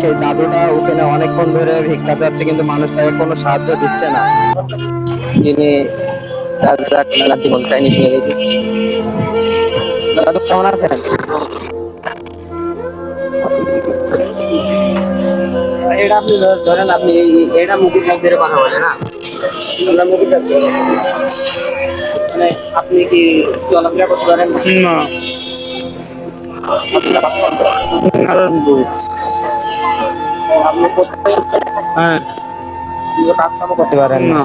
সেই দাদুটা ওখানে অনেকক্ষণ ধরে ভিক্ষা যাচ্ছে কিন্তু মানুষ তাকে কোনো সাহায্য দিচ্ছে না। তিনি জীবনটাই নিয়ে গেছে। দাদু কেমন আছেন? এটা আপনি ধরেন আপনি এটা কথা বলে না? আমরা মানে আপনি কি চলাফেরা করতে পারেন? না। আপনি কোথায় হ্যাঁ কাজকামও করতে পারেন না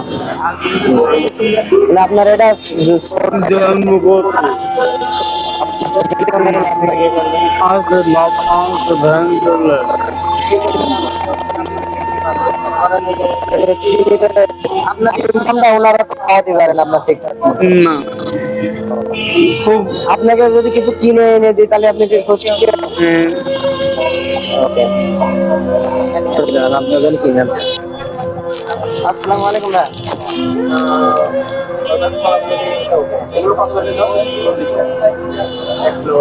না মানে আপনার এটা জন্মগত আজ লাভ আজ ভ্যান চলে আপনার ইনকামটা ওনারা তো খাওয়াতে পারেন আপনার ঠিক না খুব আপনাকে যদি কিছু কিনে এনে দিই তাহলে আপনি কি খুশি হ্যাঁ, ওকে। আপনাদের কিনেন আসসালামু আলাইকুম ভাই। এগুলো কত করে দিল? একটু